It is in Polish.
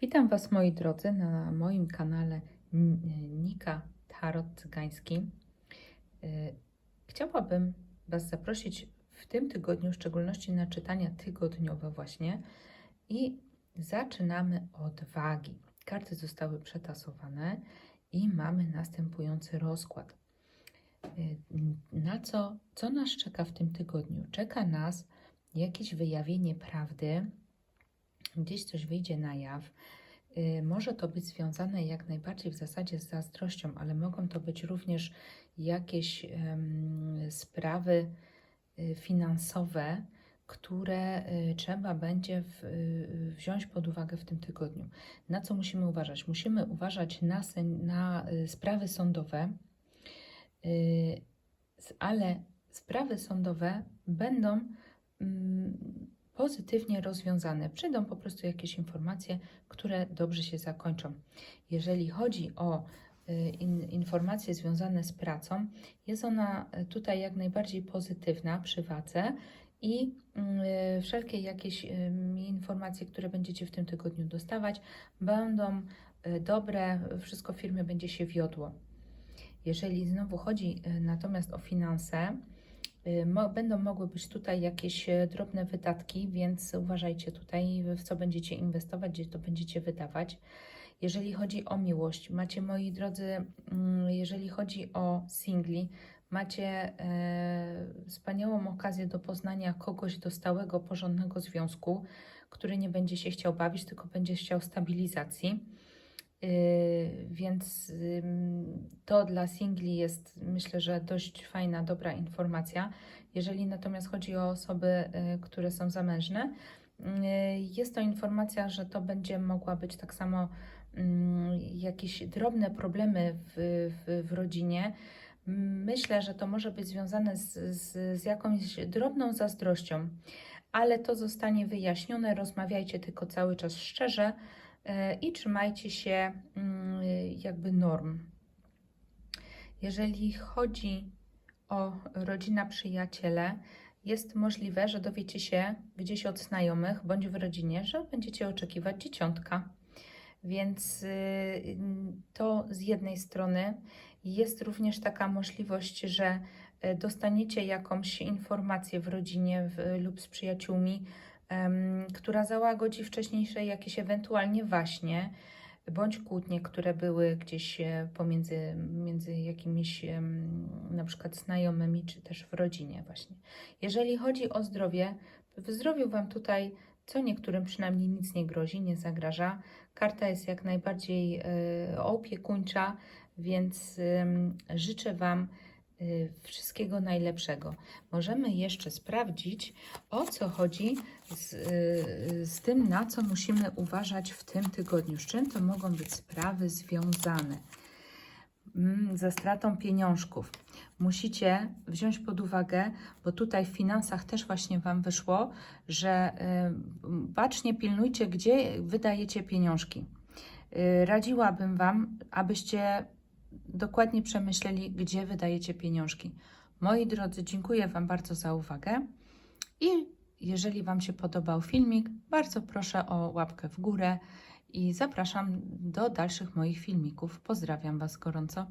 Witam Was moi drodzy na moim kanale Nika Tarot Cygański. Y, Chciałabym Was zaprosić w tym tygodniu, w szczególności na czytania tygodniowe właśnie i zaczynamy od wagi. Karty zostały przetasowane i mamy następujący rozkład. Y, Na co, co nas czeka w tym tygodniu? Czeka nas jakieś wyjawienie prawdy, gdzieś coś wyjdzie na jaw. Y, Może to być związane jak najbardziej w zasadzie z zazdrością, ale mogą to być również jakieś sprawy y, finansowe, które y, trzeba będzie wziąć pod uwagę w tym tygodniu. Na co musimy uważać? Musimy uważać na, na sprawy sądowe, ale sprawy sądowe będą mm, pozytywnie rozwiązane. Przyjdą po prostu jakieś informacje, które dobrze się zakończą. Jeżeli chodzi o y, in, informacje związane z pracą, jest ona y, tutaj jak najbardziej pozytywna przy wadze i y, wszelkie jakieś y, informacje, które będziecie w tym tygodniu dostawać, będą y, dobre, wszystko w firmie będzie się wiodło. Jeżeli znowu chodzi y, natomiast o finanse, będą mogły być tutaj jakieś e, drobne wydatki, więc uważajcie tutaj, w co będziecie inwestować, gdzie to będziecie wydawać. Jeżeli chodzi o miłość, macie moi drodzy, mm, jeżeli chodzi o singli, macie e, wspaniałą okazję do poznania kogoś do stałego, porządnego związku, który nie będzie się chciał bawić, tylko będzie chciał stabilizacji. Yy, więc to dla singli jest myślę, że dość fajna, dobra informacja. Jeżeli natomiast chodzi o osoby, y, które są zamężne, y, jest to informacja, że to będzie mogła być tak samo mm, jakieś drobne problemy w, w, w rodzinie. Myślę, że to może być związane z, z, z jakąś drobną zazdrością, ale to zostanie wyjaśnione. Rozmawiajcie tylko cały czas szczerze i trzymajcie się mm, jakby norm. Jeżeli chodzi o rodzina, przyjaciele, jest możliwe, że dowiecie się gdzieś od znajomych bądź w rodzinie, że będziecie oczekiwać dzieciątka. Więc y, to z jednej strony jest również taka możliwość, że y, dostaniecie jakąś informację w rodzinie w, lub z przyjaciółmi, która załagodzi wcześniejsze jakieś ewentualnie waśnie bądź kłótnie, które były gdzieś e, pomiędzy między jakimiś na przykład znajomymi, czy też w rodzinie właśnie. Jeżeli chodzi o zdrowie, w zdrowiu Wam tutaj co niektórym przynajmniej nic nie grozi, nie zagraża. Karta jest jak najbardziej e, opiekuńcza, więc życzę Wam wszystkiego najlepszego. Możemy jeszcze sprawdzić, o co chodzi z, y, z tym, na co musimy uważać w tym tygodniu. Z czym to mogą być sprawy związane? Mm, Ze stratą pieniążków. Musicie wziąć pod uwagę, bo tutaj w finansach też właśnie Wam wyszło, że y, bacznie pilnujcie, gdzie wydajecie pieniążki. Y, Radziłabym Wam, abyście dokładnie przemyśleli, gdzie wydajecie pieniążki. Moi drodzy, dziękuję Wam bardzo za uwagę i jeżeli Wam się podobał filmik, bardzo proszę o łapkę w górę i zapraszam do dalszych moich filmików. Pozdrawiam Was gorąco.